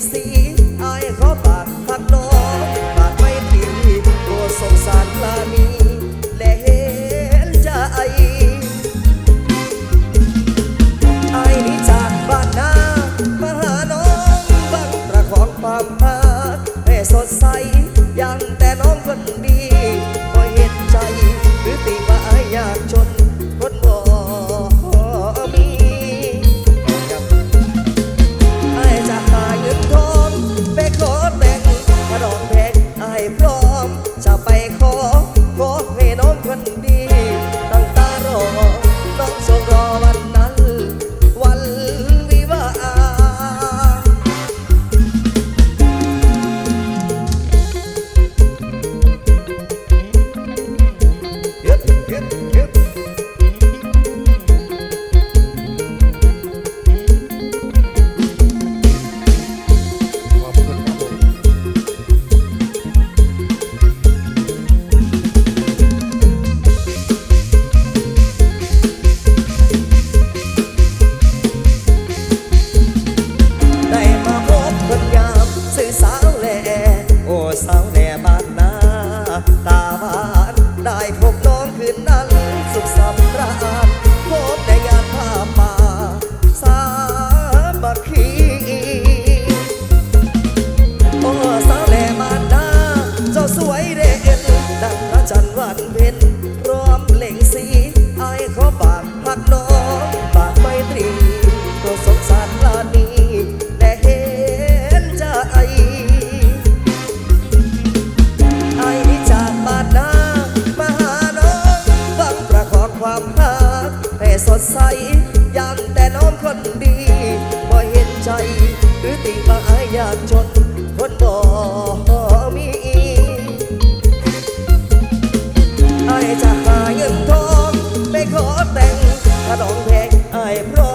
sim ขนมเพลงไอ้พร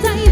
在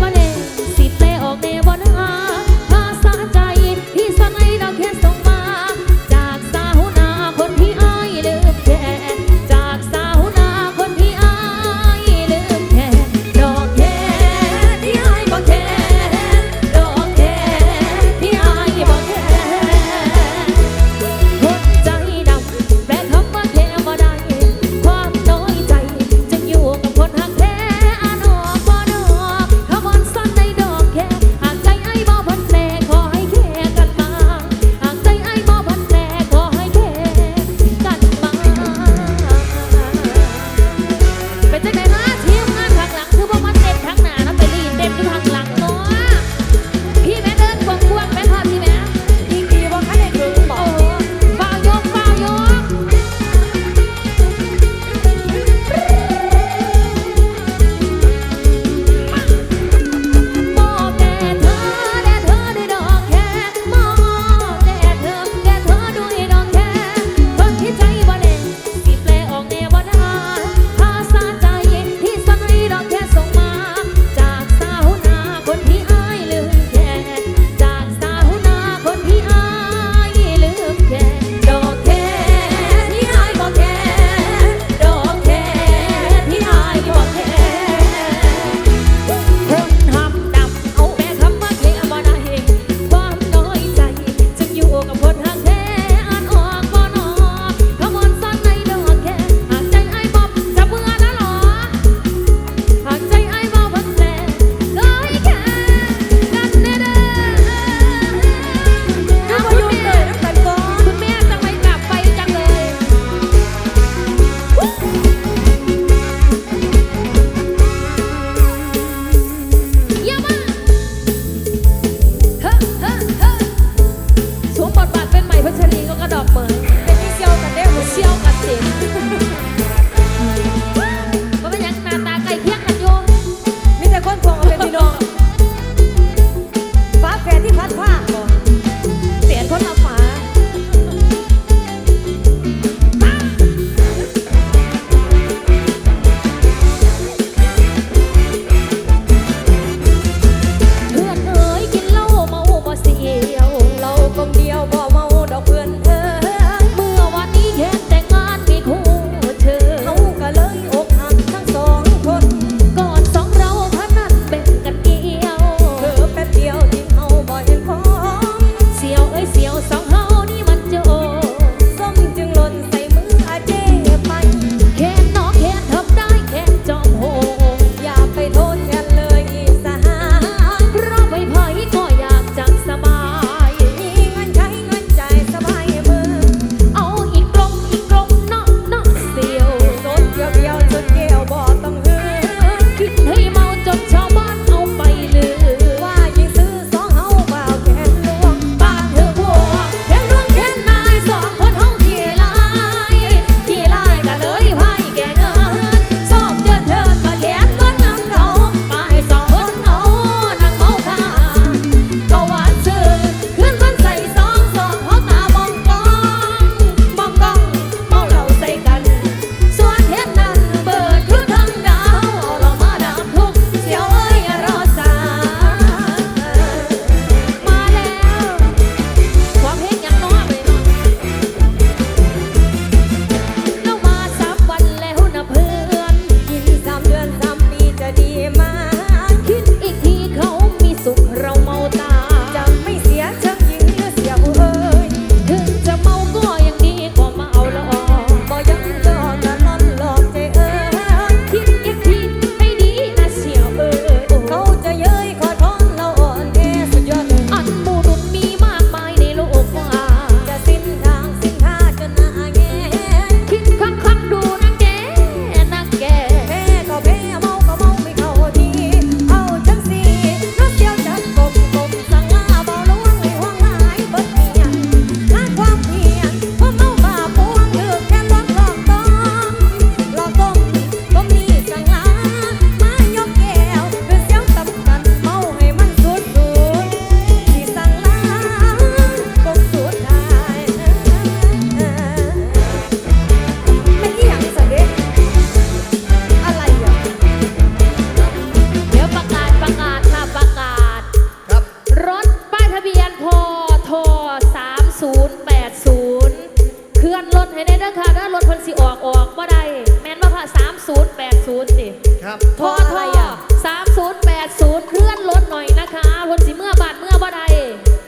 อนลดให้ได้เด้อค่ะเด้อลดพันสิออกออกบ่ได้แม่นบ่าพะสามศูนย์แปดศูนย์สิครับทอทอะสามศูนย์แปดศูนย์เคลื่อนลดหน่อยนะคะพันสิเมื่อบาทเมื่อบ่ได้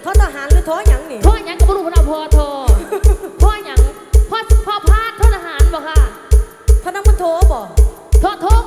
ทอทหารหรือทอหยังนี่ทอหยังก็บ่รู้พันเอาพอทอทอหยังพอพ่อพาดทอทหารบ่ค่ะพนักมันโทบ่ทอทอก